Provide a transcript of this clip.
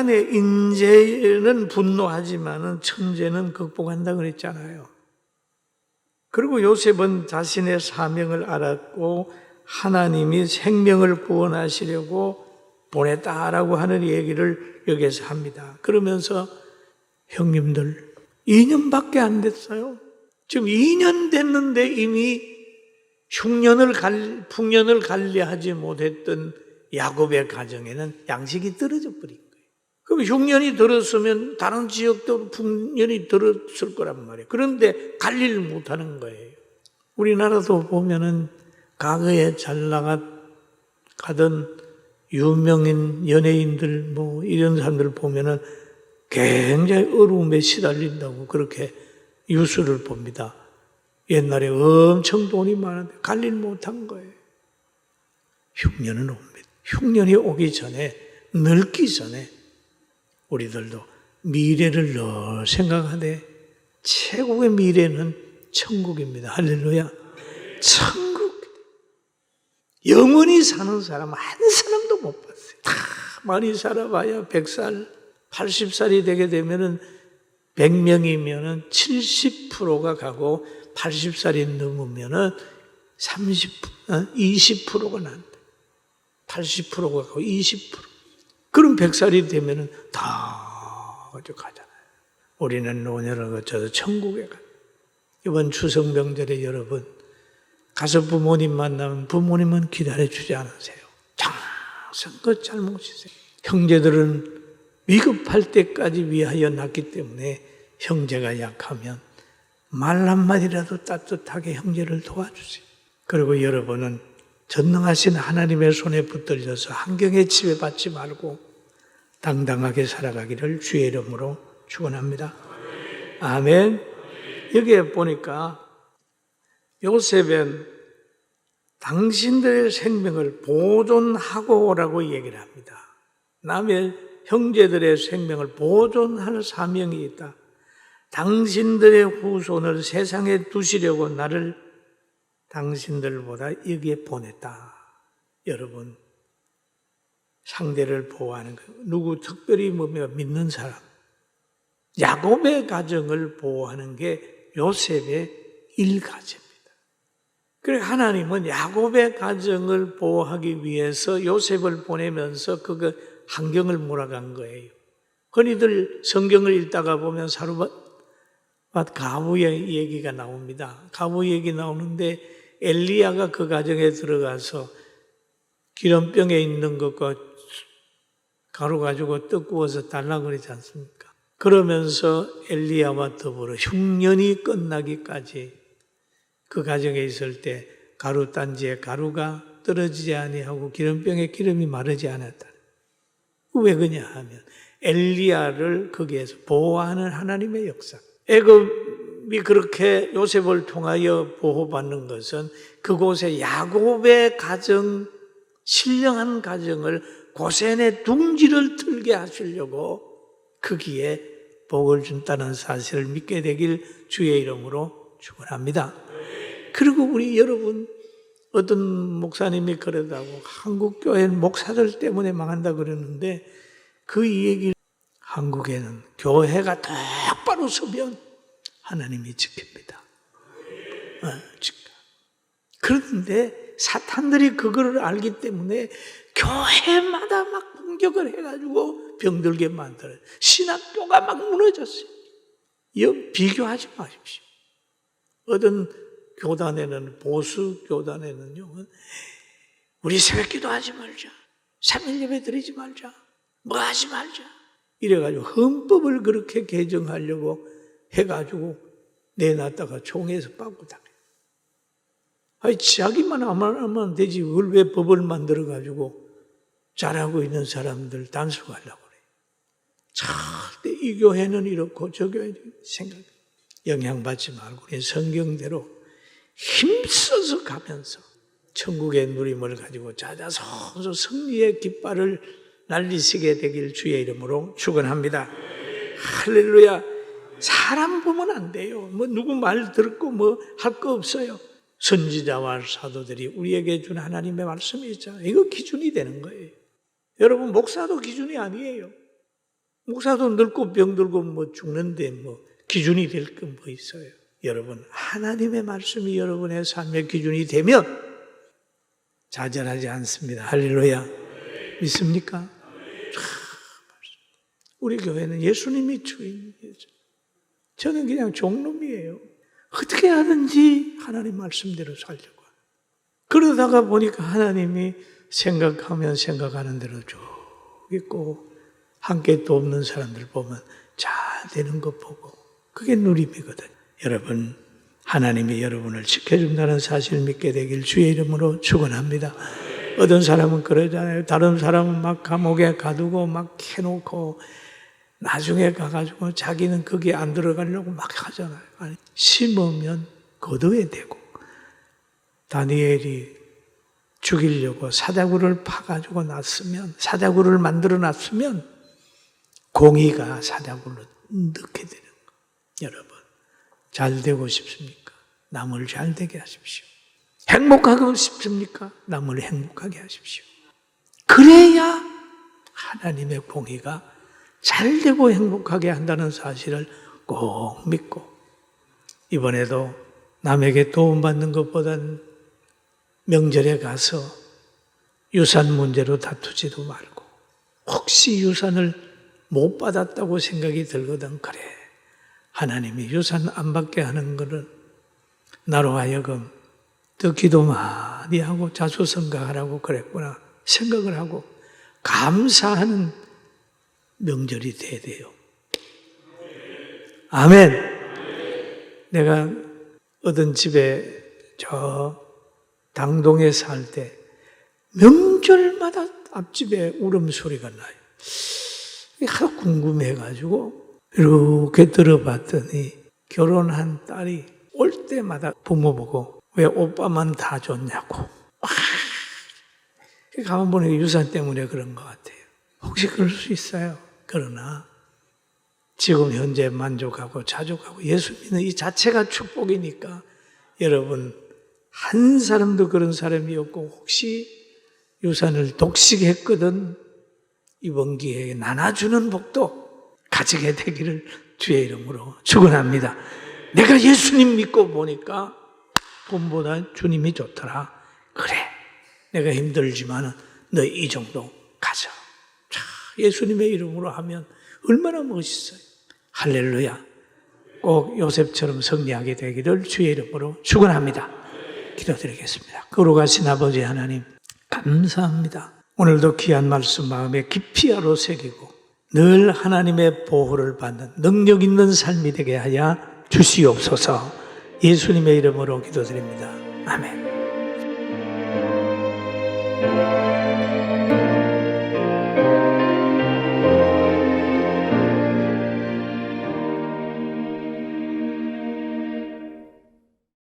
인간의 인재는 분노하지만은 천재는 극복한다 그랬잖아요. 그리고 요셉은 자신의 사명을 알았고 하나님이 생명을 구원하시려고 보냈다라고 하는 얘기를 여기서 합니다. 그러면서 형님들 2년밖에 안 됐어요. 지금 2년 됐는데 이미 흉년을 갈, 풍년을 관리하지 못했던 야곱의 가정에는 양식이 떨어져 버린. 그럼 흉년이 들었으면 다른 지역도 풍년이 들었을 거란 말이에요. 그런데 관리를 못하는 거예요. 우리나라도 보면은 과거에 잘 나가 가던 유명인 연예인들 뭐 이런 사람들 보면은 굉장히 어려움에 시달린다고 그렇게 뉴스를 봅니다. 옛날에 엄청 돈이 많은데 관리를 못한 거예요. 흉년은 옵니다. 흉년이 오기 전에 늙기 전에 우리들도 미래를 늘 생각하되 최고의 미래는 천국입니다. 할렐루야. 천국. 영원히 사는 사람 한 사람도 못 봤어요. 다 많이 살아봐야 100살, 80살이 되게 되면은 100명이면은 70%가 가고 80살이 넘으면은 30, 20%가 난다. 80%가 가고 20%. 그럼 100살이 되면은 다 가져가잖아요. 우리는 노년을 거쳐서 천국에 가. 이번 추석 명절에 여러분 가서 부모님 만나면 부모님은 기다려주지 않으세요. 정성껏 잘 모시세요. 형제들은 위급할 때까지 위하여 낳기 때문에 형제가 약하면 말 한마디라도 따뜻하게 형제를 도와주세요. 그리고 여러분은 전능하신 하나님의 손에 붙들려서 환경에 지배받지 말고 당당하게 살아가기를 주의 이름으로 축원합니다. 아멘. 여기에 보니까 요셉은 당신들의 생명을 보존하고 오라고 얘기를 합니다. 남의 형제들의 생명을 보존할 사명이 있다. 당신들의 후손을 세상에 두시려고 나를 당신들보다 여기에 보냈다. 여러분, 상대를 보호하는 거. 누구 특별히 뭐 믿는 사람. 야곱의 가정을 보호하는 게 요셉의 일가정입니다. 그래 하나님은 야곱의 가정을 보호하기 위해서 요셉을 보내면서 그 환경을 몰아간 거예요. 흔히들 성경을 읽다가 보면 사루밭 가부의 얘기가 나옵니다. 가부 얘기 나오는데 엘리야가 그 가정에 들어가서 기름병에 있는 것과 가루 가지고 떡 구워서 달라고 그러지 않습니까? 그러면서 엘리야와 더불어 흉년이 끝나기까지 그 가정에 있을 때 가루 단지에 가루가 떨어지지 아니하고 기름병에 기름이 마르지 않았다. 왜 그냐 하면 엘리야를 거기에서 보호하는 하나님의 역사. 애굽 이 그렇게 요셉을 통하여 보호받는 것은 그곳에 야곱의 가정, 신령한 가정을 고센의 둥지를 틀게 하시려고 거기에 복을 준다는 사실을 믿게 되길 주의 이름으로 축원합니다. 그리고 우리 여러분 어떤 목사님이 그러다고 한국 교회 목사들 때문에 망한다 그러는데 그 얘기 한국에는 교회가 똑바로 서면 하나님이 지킵니다. 어. 그런데 사탄들이 그거를 알기 때문에 교회마다 막 공격을 해가지고 병들게 만들어요. 신학교가 막 무너졌어요. 여 비교하지 마십시오. 어떤 교단에는 보수 교단에는요. 우리 새벽 기도하지 말자. 3일 예배 드리지 말자. 뭐 하지 말자. 이래가지고 헌법을 그렇게 개정하려고 해가지고 내놨다가 총회에서 빠고 다녀요. 아니, 자기만 하면 되지. 왜 법을 만들어가지고 잘하고 있는 사람들 단속하려고 그래요. 절대 이 교회는 이렇고 저 교회는 생각, 영향받지 말고 우리 성경대로 힘써서 가면서 천국의 누림을 가지고 찾아서 승리의 깃발을 날리시게 되길 주의 이름으로 축원합니다. 할렐루야. 사람 보면 안 돼요. 뭐 누구 말 듣고 뭐 할 거 없어요. 선지자와 사도들이 우리에게 준 하나님의 말씀이 있잖아요. 이거 기준이 되는 거예요. 여러분 목사도 기준이 아니에요. 목사도 늙고 병들고 뭐 죽는데 뭐 기준이 될 건 뭐 있어요. 여러분, 하나님의 말씀이 여러분의 삶의 기준이 되면 좌절하지 않습니다. 할렐루야. 믿습니까? 참, 우리 교회는 예수님이 주인이에요. 저는 그냥 종놈이에요. 어떻게 하든지 하나님 말씀대로 살려고. 그러다가 보니까 하나님이 생각하면 생각하는 대로 쭉 있고 함께 또 없는 사람들 보면 잘 되는 것 보고 그게 누림이거든. 여러분 하나님이 여러분을 지켜준다는 사실을 믿게 되길 주의 이름으로 축원합니다. 어떤 사람은 그러잖아요. 다른 사람은 막 감옥에 가두고 막 해놓고 나중에 가가지고 자기는 거기에 안 들어가려고 막 하잖아요. 아니, 심으면 거둬야 되고 다니엘이 죽이려고 사자구를 파가지고 놨으면 사자구를 만들어 놨으면 공의가 사자구로 넣게 되는 거. 여러분 잘 되고 싶습니까? 남을 잘 되게 하십시오. 행복하고 싶습니까? 남을 행복하게 하십시오. 그래야 하나님의 공의가 잘 되고 행복하게 한다는 사실을 꼭 믿고 이번에도 남에게 도움받는 것보단 명절에 가서 유산 문제로 다투지도 말고 혹시 유산을 못 받았다고 생각이 들거든 그래. 하나님이 유산 안 받게 하는 것은 나로 하여금 더 기도 많이 하고 자수성가하라고 그랬구나 생각을 하고 감사하는 명절이 돼야 돼요. 아멘. 내가 어떤 집에 저 당동에 살 때 명절마다 앞집에 울음소리가 나요. 하도 궁금해가지고 이렇게 들어봤더니 결혼한 딸이 올 때마다 부모 보고 왜 오빠만 다 줬냐고. 아, 가만 보니까 유산 때문에 그런 것 같아요. 혹시 그럴 수 있어요. 그러나 지금 현재 만족하고 자족하고 예수 믿는 이 자체가 축복이니까 여러분 한 사람도 그런 사람이 없고 혹시 유산을 독식했거든 이번 기회에 나눠주는 복도 가지게 되기를 주의 이름으로 축원합니다. 내가 예수님 믿고 보니까 돈보다 주님이 좋더라. 그래, 내가 힘들지만 너 이 정도 예수님의 이름으로 하면 얼마나 멋있어요. 할렐루야. 꼭 요셉처럼 승리하게 되기를 주의 이름으로 축원합니다. 기도드리겠습니다. 거룩하신 아버지 하나님 감사합니다. 오늘도 귀한 말씀 마음에 깊이 아로 새기고 늘 하나님의 보호를 받는 능력 있는 삶이 되게 하여 주시옵소서 예수님의 이름으로 기도드립니다. 아멘.